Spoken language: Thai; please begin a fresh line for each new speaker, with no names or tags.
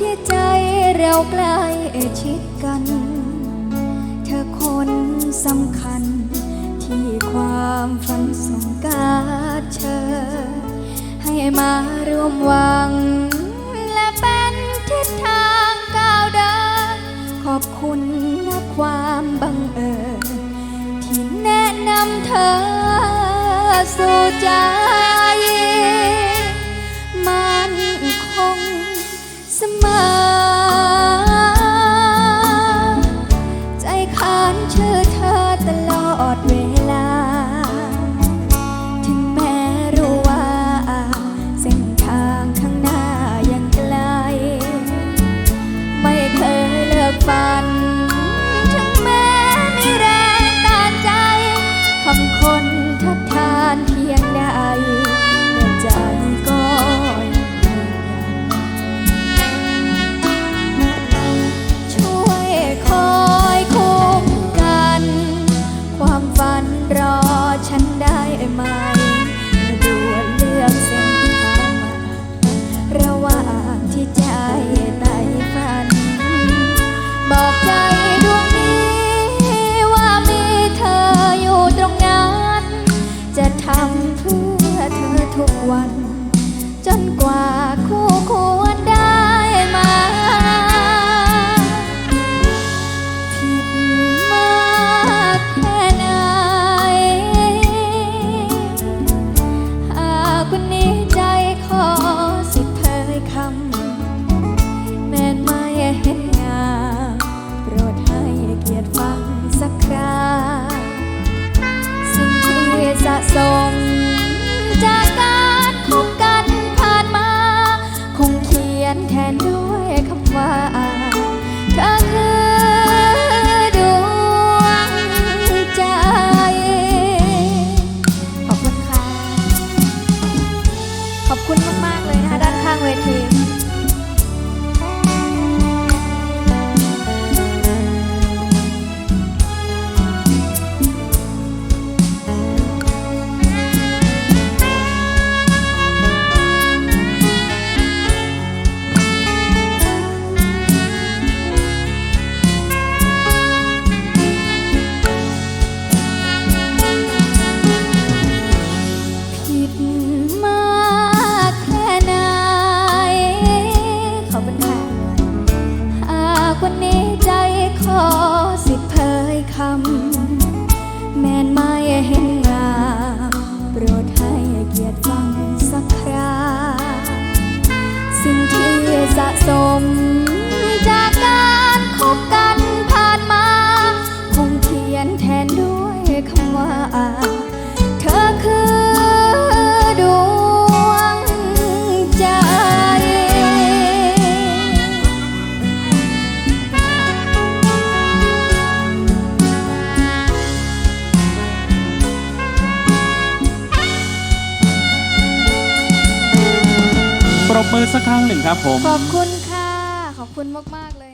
ที่ใจเราใกล้ชิดกัน เธอคนสำคัญ ที่ความฝันส่งกาดเชิญให้มาร่วมวัง และเป็นทิศทางก้าวเดิน ขอบคุณนะความบังเอิญที่แนะนำเธอ can do ากวันนี้ใจขอสิเผยคำ แม่นไม่เห็น
ปรบมือสักครั้งหนึ่งครับผม
ขอบคุณค่ะ ขอบคุณมาก ๆ เลย